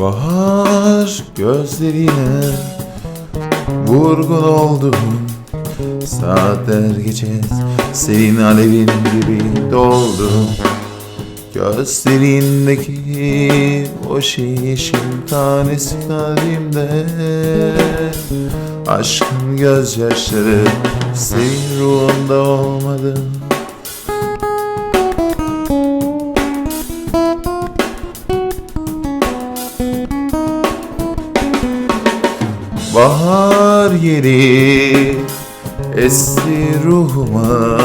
Bahar gözlerine vurgun oldum. Saatler geçer senin alevin gibi doldum Gözlerindeki o yeşil tanesi kalbimde Aşkın gözyaşları senin ruhunda olmadı Bahar yeri esti ruhuma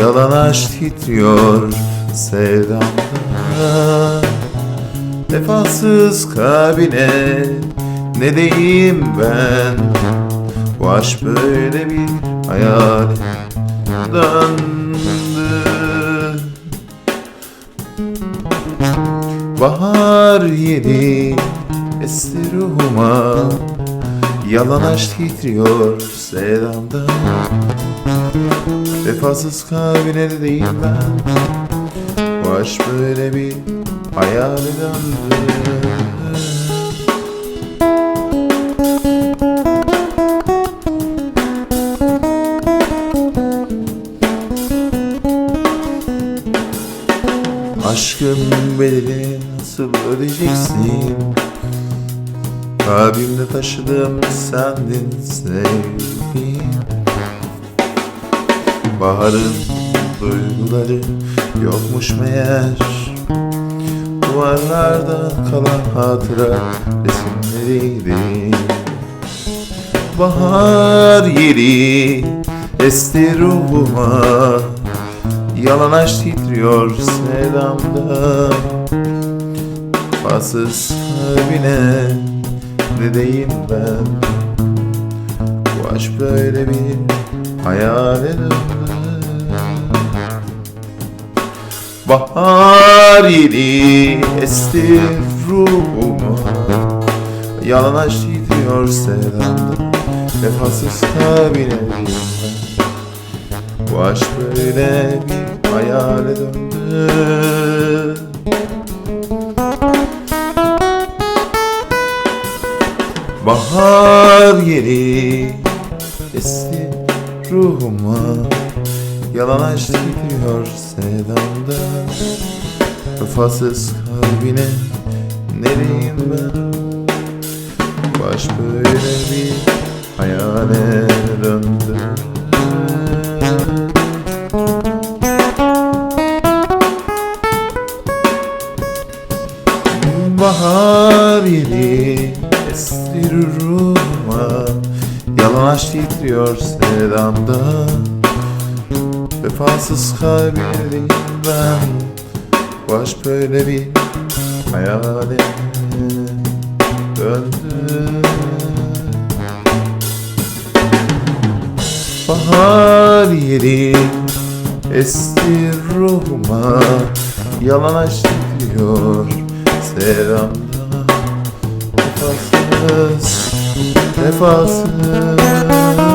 Yalan aşk titriyor sevdamda. Vefasız kalbine ne diyeyim ben? Bu aşk böyle bir hayal döndü Bahar yeri esti ruhuma. Yalan aşk titriyor sevdamda. Vefasız kalbine de değil ben. Bu aşk böyle bir hayal döndü Aşkın bedelini nasıl ödeyeceksin? Kalbimde taşıdığım sendin sevgilim. Baharın duyguları yokmuş meğer. Duvarlarda kalan hatıra resimleriydi. Bahar yeri esti ruhuma. Yalan aşk titriyor sevdamda. Fasız kalbine ne diyeyim ben? Bu aşk böyle bir hayale döndü Bahar yedi esti ruhuma. Yalan aşk titriyor sevdamda Vefasız ben bu aşk böyle bir hayale döndü Bahar yeri. Esti ruhuma Yalan aşk gidiyor sevdamda. Vefasız kalbine nereyim ben? Baş böyle bir hayale döndü Bahar yeri estir ruhuma Yalan aşk titriyor sevdamda. Vefasız kalbim ben Bu aşk böyle bir hayale döndü. Bahar yeri estir ruhuma Yalan aşk titriyor sevdamda Vefasız, vefasız